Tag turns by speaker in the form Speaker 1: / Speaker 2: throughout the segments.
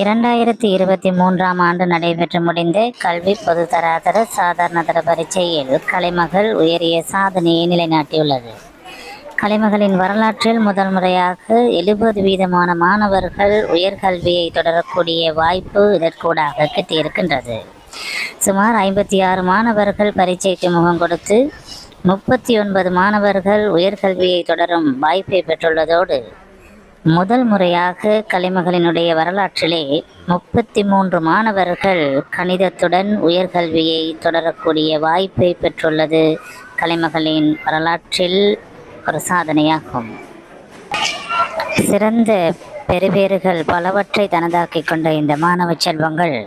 Speaker 1: இரண்டாயிரத்தி இருபத்தி மூன்றாம் ஆண்டு நடைபெற்று முடிந்த கல்வி பொதுத்தராதர சாதாரணதர பரீட்சையில் கலைமகள் உயரிய சாதனையை நிலைநாட்டியுள்ளது. கலைமகளின் வரலாற்றில் முதல் முறையாக எழுபது வீதமான மாணவர்கள் உயர்கல்வியை தொடரக்கூடிய வாய்ப்பு இதற்கூடாக கிட்டியிருக்கின்றது. சுமார் ஐம்பத்தி ஆறு மாணவர்கள் பரீட்சைக்கு முகம் கொடுத்து முப்பத்தி ஒன்பது மாணவர்கள் உயர்கல்வியை தொடரும் வாய்ப்பை பெற்றுள்ளதோடு முதல் முறையாக கலைமகளினுடைய வரலாற்றிலே முப்பத்தி மூன்று மாணவர்கள் கணிதத்துடன் உயர்கல்வியை தொடரக்கூடிய வாய்ப்பை பெற்றுள்ளது கலைமகளின் வரலாற்றில் ஒரு சாதனையாகும் சிறந்த பெறுபேறுகள் பலவற்றை தனதாக்கிக் கொண்ட இந்த மாணவ செல்வங்கள்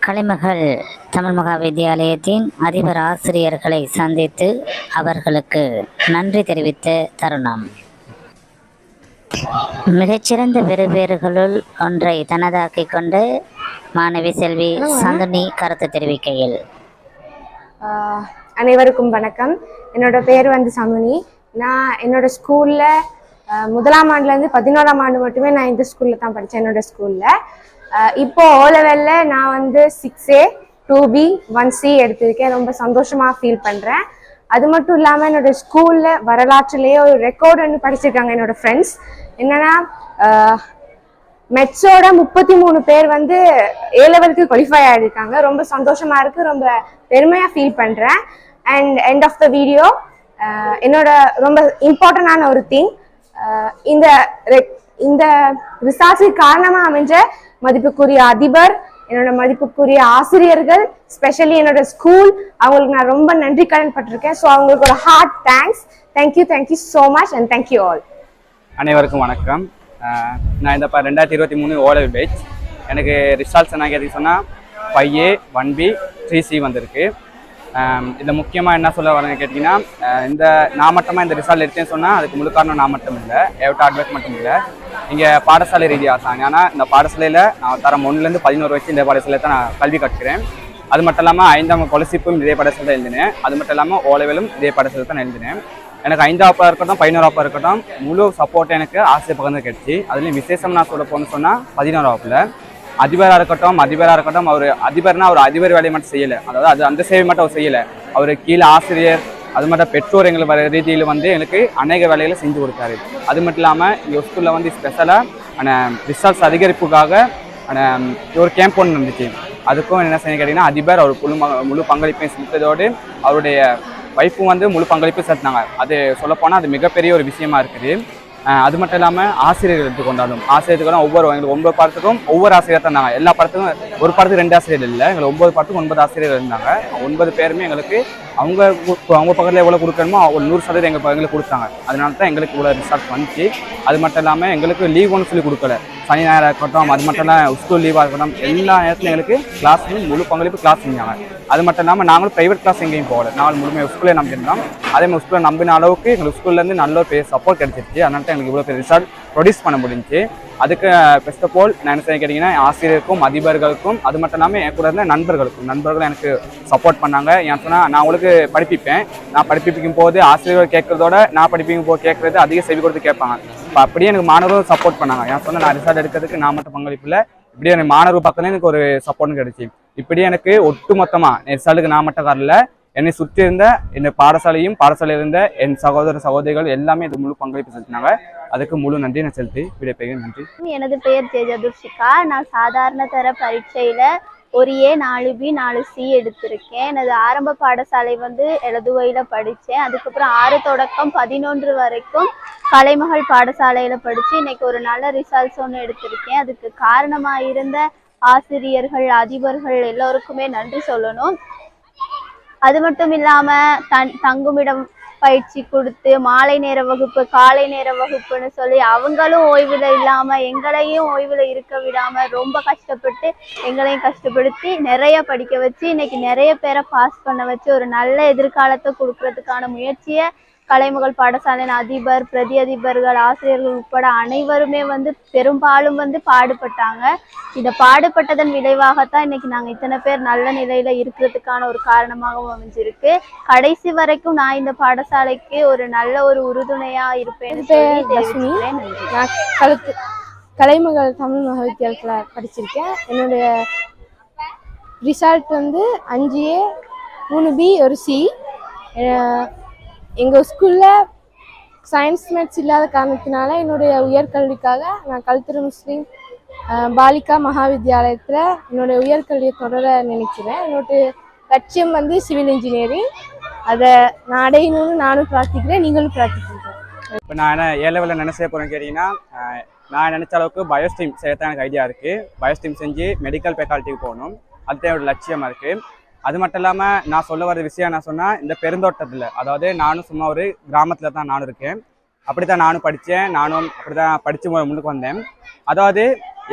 Speaker 1: கலைமகள் தமிழ் மகா வித்தியாலயத்தின் அதிபர் ஆசிரியர்களை சந்தித்து அவர்களுக்கு நன்றி தெரிவித்த தருணம். மிகச்சிறந்த பெறுபேறுகளுள் ஒன்றை தனதாக்கிக் கொண்டு மாணவி செல்வி சந்தினி கருத்து தெரிவிக்கையில்.
Speaker 2: அனைவருக்கும் வணக்கம். என்னோட பேர் வந்து சமுனி. நான் என்னோட ஸ்கூலில் முதலாம் ஆண்டுலேருந்து பதினோராம் ஆண்டு மட்டுமே நான் இந்த ஸ்கூலில் தான் படித்தேன் என்னோட ஸ்கூலில் இப்போ ஓ லெவலில் நான் வந்து six A two B one C எடுத்திருக்கேன். ரொம்ப சந்தோஷமாக ஃபீல் பண்ணுறேன் அது மட்டும் இல்லாமல் என்னோட ஸ்கூலில் வரலாற்றுலேயே ஒரு ரெக்கார்டு ஒன்று படிச்சிருக்காங்க என்னோட ஃப்ரெண்ட்ஸ் என்னன்னா மெட்ஸோட முப்பத்தி மூணு பேர் வந்து ஏ லெவலுக்கு குவாலிஃபை ஆகிருக்காங்க ரொம்ப சந்தோஷமா இருக்கு. ரொம்ப பெருமையா ஃபீல் பண்றேன். And end of the video என்னோட ரொம்ப இம்பார்ட்டண்டான ஒரு திங் இந்த இந்த ரிசார்ட்ஸுக்கு காரணமாக அமைஞ்ச மதிப்புக்குரிய அதிபர் என்னோட மதிப்புக்குரிய ஆசிரியர்கள் ஸ்பெஷலி என்னோட ஸ்கூல் அவங்களுக்கு நான் ரொம்ப நன்றி கடன் பட்டிருக்கேன். ஸோ அவங்களுக்கு ஒரு heart thanks thank you thank you so much and thank you all
Speaker 3: அனைவருக்கும் வணக்கம். நான் இந்த இப்போ ரெண்டாயிரத்தி இருபத்தி மூணு ஓலல் பேட்ச் எனக்கு ரிசால்ட்ஸ் என்ன கேட்டீங்க சொன்னால் five A one B three C வந்திருக்கு. இதில் முக்கியமாக என்ன சொல்ல வரேன்னு கேட்டிங்கன்னா இந்த நான் மட்டுமா இந்த ரிசல்ட் எடுத்தேன்னு சொன்னால் அதுக்கு முழு காரணம் நான் மட்டும் இல்லை. எவ்வளோ அட்வைஸ் மட்டும் இல்லை. இங்கே பாடசாலை ரீதியாக தான் ஆனால் இந்த பாடசாலையில் நான் தரம் ஒன்றுலேருந்து பதினோரு வச்சு இந்த பாடசாலையில் தான் நான் கல்வி கற்கிறேன். அது மட்டும் இல்லாமல் ஐந்தாம் கொலசிப்பும் இதே பாடசாலை தான் எழுதினேன். அது மட்டும் இல்லாமல் ஓலெவலும் இதே பாடசாலை தான் எழுதினேன். எனக்கு ஐந்தாவப்பா இருக்கட்டும் பதினோரு ஆப்பாக இருக்கட்டும் முழு சப்போர்ட் எனக்கு ஆசிரியர் பக்கம் கிடச்சி கிடைச்சி. அதுலேயும் விசேஷம் நான் சொல்ல போகணும்னு சொன்னால் பதினோராப்பில் அதிபராக இருக்கட்டும் அதிபராக இருக்கட்டும் அவர் அதிபர்னா அவர் அதிபர் வேலையை மட்டும் செய்யலை. அதாவது அது அந்த சேவை மட்டும் அவர் செய்யலை. அவர் கீழே ஆசிரியர் அது மட்டும் பெற்றோர் எங்களை வர ரீதியில் வந்து எனக்கு அநேக வேலைகளை செஞ்சு கொடுத்தாரு. அது மட்டும் இல்லாமல் எங்கள் ஸ்கூலில் வந்து ஸ்பெஷலாக ரிசல்ட்ஸ் அதிகரிப்புக்காக ஆனால் ஒரு கேம்ப் ஒன்று நடந்துச்சு. அதுக்கும் என்ன செய்ய கேட்டிங்கன்னா அதிபர் அவர் முழு முழு பங்களிப்பையும் செலுத்ததோடு அவருடைய ஒய்ஃபும் வந்து முழு பங்களிப்பு செலுத்தினாங்க அது சொல்லப்போனால் அது மிகப்பெரிய ஒரு விஷயமா இருக்குது. அது மட்டும் இல்லாமல் ஆசிரியர்கள் எடுத்துக்கொண்டாலும் ஆசிரியர்களும் ஒவ்வொரு எங்களுக்கு ஒன்பது படத்துக்கும் ஒவ்வொரு ஆசிரியர் தந்தாங்க எல்லா படத்துக்கும் ஒரு படத்துக்கு ரெண்டு ஆசிரியர் இல்லை. எங்களுக்கு ஒன்பது பாடத்துக்கும் ஒன்பது ஆசிரியர் இருந்தாங்க. ஒன்பது பேருமே எங்களுக்கு அவங்க கு- அவங்க பக்கத்தில் எவ்வளோ கொடுக்கணுமோ ஒரு நூறு சதவீதம் எங்கள் எங்களுக்கு கொடுத்தாங்க. அதனால தான் எங்களுக்கு இவ்வளோ ரிசார்ட் வந்துச்சு. அது மட்டும் இல்லாமல் எங்களுக்கு லீவ் ஒன்று சொல்லி கொடுக்கல. சனி ஞாயிறாக இருக்கட்டும் அது மட்டும் இல்லாமல் ஸ்கூல் லீவாக இருக்கட்டும் எல்லா நேரத்துலையும் எங்களுக்கு கிளாஸ் முழு பங்களிப்பு கிளாஸ் செஞ்சாங்க அது மட்டும் இல்லாமல் நாங்களும் ப்ரைவேட் கிளாஸ் எங்கேயும் போகல. நாங்கள் முழுமையாக ஸ்கூலே நம்பியிருந்தோம். அதே மாதிரி ஸ்கூலில் நம்பின அளவுக்கு எங்களுக்கு ஸ்கூல்லேருந்து நல்ல ஒரு பெரிய சப்போர்ட் கிடைச்சிருச்சு. அதனால தான் எங்களுக்கு இவ்வளோ பெரிய ரிசார்ட் ப்ரொடியூஸ் பண்ண முடிஞ்சுச்சு. அதுக்கு ஃபர்ஸ்ட் ஆஃப் ஆல் நான் என்ன கேட்டிங்கன்னா ஆசிரியருக்கும் அதிபர்களுக்கும் அது மட்டும் இல்லாமல் என் கூட இருந்த நண்பர்களுக்கும் நண்பர்களும் எனக்கு சப்போர்ட் பண்ணாங்க. ஏன் சொன்னால் நான் உங்களுக்கு படிப்பிப்பேன். நான் படிப்பிக்கும் போது ஆசிரியர்கள் கேட்கறதோட நான் படிப்பிக்கும் போது கேட்கறது அதிக செவி கொடுத்து கேட்பாங்க. இப்போ அப்படியே எனக்கு மாணவர்கள் சப்போர்ட் பண்ணாங்க. ஏன் சொன்னால் நான் ரிசல்ட் எடுக்கிறதுக்கு நான் மட்டும் பங்களிப்பு இல்லை. இப்படியே எனக்கு மாணவர் பக்கத்துல எனக்கு ஒரு சப்போர்ட் கிடைச்சி. இப்படி எனக்கு ஒட்டு மொத்தமாக ரிசல்ட்டுக்கு நான் மட்டும் வரல. என்னை சுற்றி இருந்த என் பாடசாலையும் பாடசாலையில் இருந்த என் சகோதர சகோதரிகள் எல்லாமே இது முழு பங்களிப்பு செலுத்தினாங்க அதுக்கு முழு நன்றி நான் செலுத்தி விடைபெறுகிறேன். நன்றி.
Speaker 4: எனது பெயர் ஜெயஜதுர்ஷிகா நான் சாதாரண தர பரீட்சையில் ஒரு ஏ நாலு பி நாலு சி எடுத்திருக்கேன். எனது ஆரம்ப பாடசாலை வந்து எழுதுவையில் படித்தேன். அதுக்கப்புறம் ஆறு தொடக்கம் பதினொன்று வரைக்கும் கலைமகள் பாடசாலையில் படித்து இன்னைக்கு ஒரு நல்ல ரிசல்ட்ஸ் ஒன்று எடுத்திருக்கேன். அதுக்கு காரணமாக இருந்த ஆசிரியர்கள் அதிபர்கள் எல்லோருக்குமே நன்றி சொல்லணும். அது மட்டும் இல்லாமல் தன் தங்குமிடம் பயிற்சி கொடுத்து மாலை நேர வகுப்பு காலை நேர வகுப்புன்னு சொல்லி அவங்களும் ஓய்வில் இல்லாமல் எங்களையும் ஓய்வில் இருக்க விடாமல் ரொம்ப கஷ்டப்பட்டு எங்களையும் கஷ்டப்படுத்தி நிறைய படிக்க வச்சு இன்னைக்கு நிறைய பேரை பாஸ் பண்ண வச்சு ஒரு நல்ல எதிர்காலத்தை கொடுக்கறதுக்கான முயற்சியை கலைமகள் பாடசாலையின் அதிபர் பிரதி அதிபர்கள் ஆசிரியர்கள் உட்பட அனைவருமே வந்து பெரும்பாலும் வந்து பாடுபட்டாங்க. இந்த பாடுபட்டதன் விளைவாகத்தான் இன்னைக்கு நாங்க இத்தனை பேர் நல்ல நிலையில இருக்கிறதுக்கான ஒரு காரணமாகவும் அமைஞ்சிருக்கு. கடைசி வரைக்கும் நான் இந்த பாடசாலைக்கு ஒரு நல்ல ஒரு உறுதுணையா
Speaker 2: நான் கழுத்து கலைமகள் தமிழ் மகாவித்தியாலயத்தில் படிச்சிருக்கேன். என்னுடைய ரிசல்ட் வந்து அஞ்சு ஏ மூணு பி ஒரு சி எங்கள் ஸ்கூலில் சயின்ஸ் மேத்ஸ் இல்லாத காரணத்தினால என்னுடைய உயர்கல்விக்காக நான் கல்திரு முஸ்லீம் பாலிகா மகாவித்யாலயத்தில் என்னுடைய உயர்கல்வியை தொடர நினைக்கிறேன். என்னுடைய லட்சியம் வந்து சிவில் இன்ஜினியரிங் அதை நான் அடையணும்னு நானும் பிரார்த்திக்கிறேன் நீங்களும் பிரார்த்திக்கிறேன்
Speaker 3: இப்போ நான் என்ன ஏ லெவலில் என்ன செய்ய போகிறேன்னு கேட்டிங்கன்னா நான் நினச்ச அளவுக்கு பயோஸ்ட்ரீம் செய்யத்தான் எனக்கு ஐடியா இருக்குது பயோஸ்ட்ரீம் செஞ்சு மெடிக்கல் ஃபேக்கால்ட்டிக்கு போகணும். அதுதான் என்னோட லட்சியமாக இருக்குது அது மட்டும் இல்லாமல் நான் சொல்ல வர விஷயம் என்ன சொன்னால் இந்த பெருந்தோட்டத்தில் அதாவது நானும் சும்மா ஒரு கிராமத்தில் தான் நானும் இருக்கேன். அப்படி தான் நானும் படித்தேன் நானும் அப்படி தான் படித்து முன்னுக்கு வந்தேன். அதாவது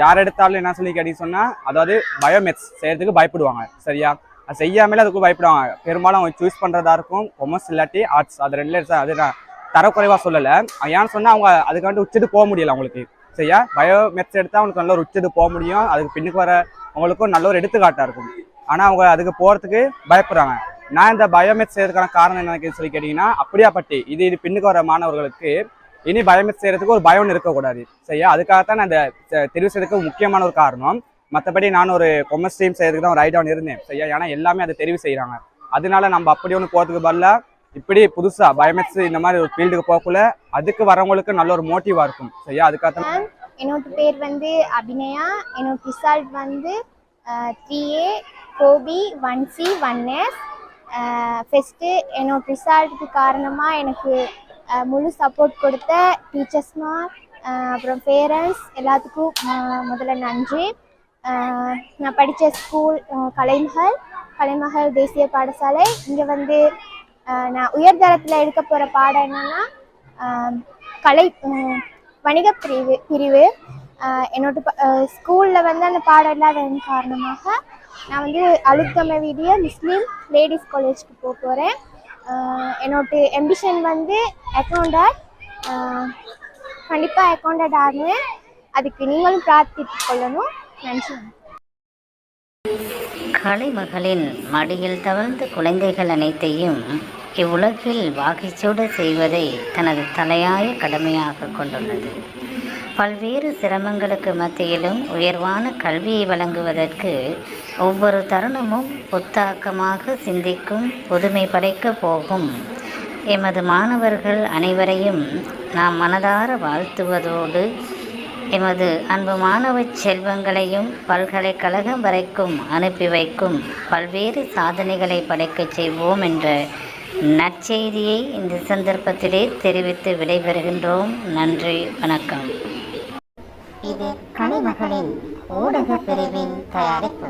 Speaker 3: யார் எடுத்தாலும் என்ன சொல்லி கேட்டிங்க சொன்னால் அதாவது பயோமெத்ஸ் செய்கிறதுக்கு பயப்படுவாங்க. சரியா? அது செய்யாமலே அதுக்கு பயப்படுவாங்க. பெரும்பாலும் அவங்க சூஸ் பண்ணுறதா இருக்கும். கொமர்ஸ் இல்லாட்டி ஆர்ட்ஸ் அது ரெண்டுல எடுத்தா அது நான் தரக்குறைவாக சொல்லலை. ஏன்னு சொன்னால் அவங்க அதுக்காண்டி உச்சிட்டு போக முடியல அவங்களுக்கு. சரியா? பயோமெக்ஸ் எடுத்தால் அவங்களுக்கு நல்ல ஒரு உச்சிட்டு போக முடியும். அதுக்கு பின்னுக்கு வர அவங்களுக்கும் நல்ல ஒரு எடுத்துக்காட்டாக இருக்கும். ஆனால் அவங்க அதுக்கு போகிறதுக்கு பயப்படுறாங்க. நான் இந்த பயோமெத்ஸ் செய்யறதுக்கான காரணம் என்ன சொல்லி கேட்டிங்கன்னா அப்படியாப்பட்டி இது இது பின்னுக்கு வர மாணவர்களுக்கு இனி பயோமெட் செய்யறதுக்கு ஒரு பயம் இருக்கக்கூடாது. சரியா? அதுக்காகத்தான் நான் இந்த தெரிவு செய்யறதுக்கு முக்கியமான ஒரு காரணம். மற்றபடி நான் ஒரு கொமர்ஸ் ஸ்ட்ரீம் செய்யறதுக்கு தான் ஒரு ஐடியா இருந்தேன். சரியா? ஏன்னா எல்லாமே அதை தெரிவு செய்கிறாங்க அதனால நம்ம அப்படி ஒன்று போகிறதுக்கு பதிலாக இப்படி புதுசாக பயோமெட்ஸ் இந்த மாதிரி ஒரு ஃபீல்டுக்கு போகக்குள்ள அதுக்கு வரவங்களுக்கு நல்ல ஒரு மோட்டிவாக இருக்கும். சரியா? அதுக்காக
Speaker 5: என்னோட பேர் வந்து அபிநயா. என்னோட ரிசல்ட் வந்து three A Gopi one C one S first என்னோட ரிசல்ட்டுக்கு காரணமாக எனக்கு முழு சப்போர்ட் கொடுத்த டீச்சர்ஸ்மா அப்புறம் பேரண்ட்ஸ் எல்லாத்துக்கும் முதல்ல நன்றி. நான் படித்த ஸ்கூல் கலைமகள் கலைமகள் தேசிய பாடசாலை. இங்கே வந்து நான் உயர்தரத்தில் எடுக்க போகிற பாடம் என்னென்னா கலை வணிக பிரிவு பிரிவு. என்னோட ஸ்கூலில் வந்து அந்த பாடம் இல்லாததன் காரணமாக நான் வந்து அழுத்தம வீடிய முஸ்லீம் லேடிஸ் காலேஜ்க்கு போக போகிறேன் என்னோட எம்பிஷன் வந்து அக்கௌண்டட் கண்டிப்பாக அக்கௌண்டட் ஆகுவேன் அதுக்கு நீங்களும் பிரார்த்தித்து கொள்ளணும். நன்றி.
Speaker 1: கலைமகளின் மடியில் தவழ்ந்த குழந்தைகள் அனைத்தையும் இவ்வுலகில் வாகைச்சூட செய்வதை தனது தலையாய கடமையாக கொண்டுள்ளது. பல்வேறு சிரமங்களுக்கு மத்தியிலும் உயர்வான கல்வியை வழங்குவதற்கு ஒவ்வொரு தருணமும் புத்தாக்கமாக சிந்திக்கும் புதுமை படைக்க போகும். எமது மாணவர்கள் அனைவரையும் நாம் மனதார வாழ்த்துவதோடு எமது அன்பு மாணவ செல்வங்களையும் பல்கலைக்கழகம் வரைக்கும் அனுப்பி வைக்கும் பல்வேறு சாதனைகளை படைக்கச் செய்வோம் என்ற நற்செய்தியை இந்த சந்தர்ப்பத்திலே தெரிவித்து விடைபெறுகின்றோம். நன்றி வணக்கம். இது கனிமகளின் ஊடக பிரிவின் தயாரிப்பு.